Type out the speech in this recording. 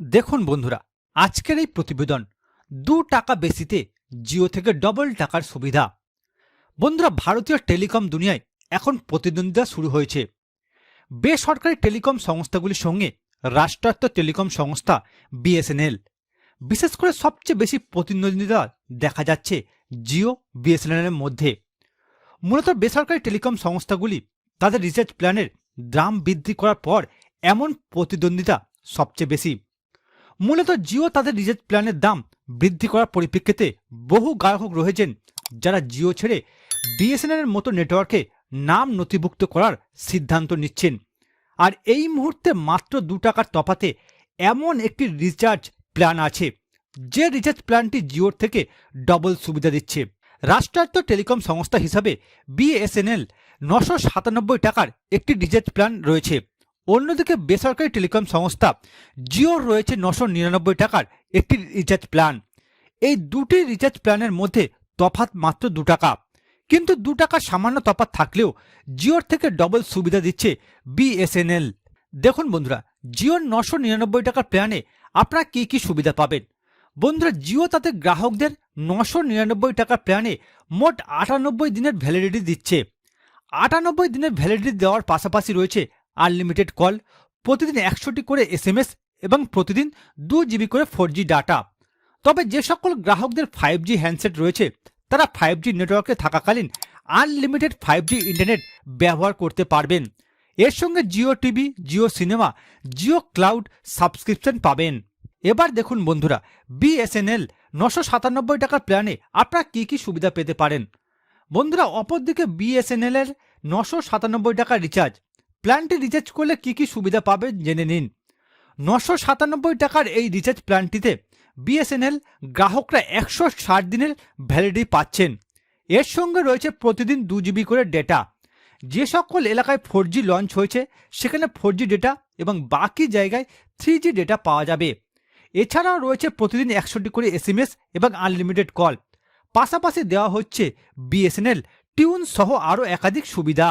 দেখুন বন্ধুরা, আজকের এই প্রতিবেদন দু টাকা বেশিতে জিও থেকে ডবল টাকার সুবিধা। বন্ধুরা, ভারতীয় টেলিকম দুনিয়ায় এখন প্রতিদ্বন্দ্বিতা শুরু হয়েছে। বেসরকারি টেলিকম সংস্থাগুলির সঙ্গে রাষ্ট্রায়ত্ত টেলিকম সংস্থা বিএসএনএল। বিশেষ করে সবচেয়ে বেশি প্রতিদ্বন্দ্বিতা দেখা যাচ্ছে জিও বিএসএনএলের মধ্যে। মূলত বেসরকারি টেলিকম সংস্থাগুলি তাদের রিচার্জ প্ল্যানের দাম বৃদ্ধি করার পর এমন প্রতিদ্বন্দ্বিতা সবচেয়ে বেশি। মূলত জিও তাদের রিচার্জ প্ল্যানের দাম বৃদ্ধি করার পরিপ্রেক্ষিতে বহু গ্রাহক রয়েছেন যারা জিও ছেড়ে বিএসএনএল এর মতো নেটওয়ার্কে নাম নথিভুক্ত করার সিদ্ধান্ত নিচ্ছেন। আর এই মুহূর্তে মাত্র দু টাকার তফাতে এমন একটি রিচার্জ প্ল্যান আছে, যে রিচার্জ প্ল্যানটি জিওর থেকে ডবল সুবিধা দিচ্ছে। রাষ্ট্রায়ত্ত টেলিকম সংস্থা হিসাবে বিএসএনএল নশো সাতানব্বই টাকার একটি রিচার্জ প্ল্যান রয়েছে। অন্যদিকে বেসরকারি টেলিকম সংস্থা জিওর রয়েছে নশো নিরানব্বই টাকার একটি রিচার্জ প্ল্যান। এই দুটি রিচার্জ প্ল্যানের মধ্যে তফাৎ মাত্র দু টাকা। কিন্তু দু টাকা সামান্য তফাত থাকলেও জিওর থেকে ডবল সুবিধা দিচ্ছে বিএসএনএল। দেখুন বন্ধুরা, জিওর নশো নিরানব্বই টাকার প্ল্যানে আপনারা কী কী সুবিধা পাবেন? বন্ধুরা, জিও তাদের গ্রাহকদের নশো নিরানব্বই টাকার প্ল্যানে মোট আটানব্বই দিনের ভ্যালিডিটি দিচ্ছে। আটানব্বই দিনের ভ্যালিডিটি দেওয়ার পাশাপাশি রয়েছে আনলিমিটেড কল, প্রতিদিন একশোটি করে এসএমএস এবং প্রতিদিন দু জিবি করে ফোর জি ডাটা। তবে যে সকল গ্রাহকদের ফাইভ জি হ্যান্ডসেট রয়েছে, তারা ফাইভ জি নেটওয়ার্কে থাকাকালীন আনলিমিটেড ফাইভ জি ইন্টারনেট ব্যবহার করতে পারবেন। এর সঙ্গে Jio TV, Jio cinema, Jio cloud subscription পাবেন। এবার দেখুন বন্ধুরা, বিএসএনএল নশো সাতানব্বই টাকার প্ল্যানে আপনারা কী কী সুবিধা পেতে পারেন? বন্ধুরা, অপরদিকে বিএসএনএল এর নশো সাতানব্বই টাকার রিচার্জ প্ল্যানটি রিচার্জ করলে কি কি সুবিধা পাবেন জেনে নিন। নশো সাতানব্বই টাকার এই রিচার্জ প্ল্যানটিতে বিএসএনএল গ্রাহকরা একশো ষাট দিনের ভ্যালিডিটি পাচ্ছেন। এর সঙ্গে রয়েছে প্রতিদিন দু জিবি করে ডেটা যে সকল এলাকায় ফোর জি লঞ্চ হয়েছে, সেখানে ফোর জি ডেটা এবং বাকি জায়গায় থ্রি জি ডেটা পাওয়া যাবে। এছাড়াও রয়েছে প্রতিদিন একশোটি করে এসএমএস এবং আনলিমিটেড কল পাশাপাশি দেওয়া হচ্ছে বিএসএনএল টিউন সহ আরও একাধিক সুবিধা।